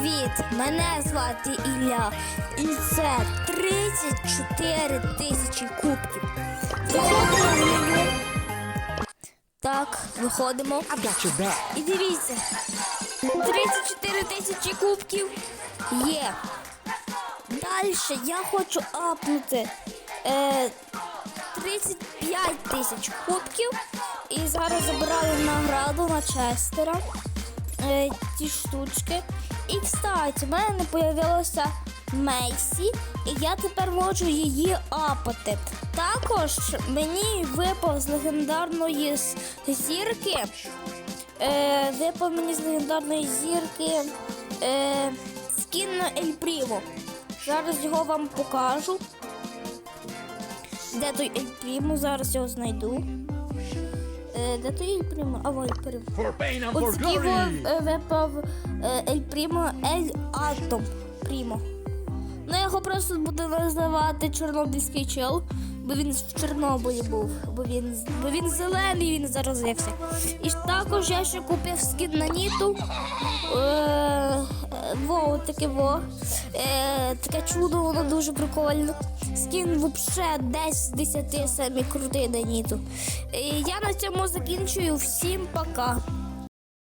Привіт! Мене звати Ілля. І це 34 тисячі кубків. Виходимо. Так, виходимо. І дивіться. 34 тисячі кубків є. Далі я хочу апнути е, 35 тисяч кубків. І зараз забираю награду на Честера. Е, ті штучки. І, кстати, в мене не появилося Мейсі, і я тепер можу її апати. Також мені випав з легендарної зірки. Е, випав мені з легендарної зірки е, скін на Ель Прімо. Зараз його вам покажу. Де той Ель Прімо? Зараз його знайду. Прімо. For pain and for glory. во- е, випав Ель Прімо, Ель Атом Прімо. Ну, я його просто буду називати Чорнобильський чел, бо він в Чорнобилі був, бо він, бо він зелений, він заразився. І також я ще купив скін на Ніту. Е, е, во, таке во. Е, таке чудо, воно дуже прикольно. Скін взагалі десь з 10 самі крутий на Е, я на цьому закінчую. Всім пока.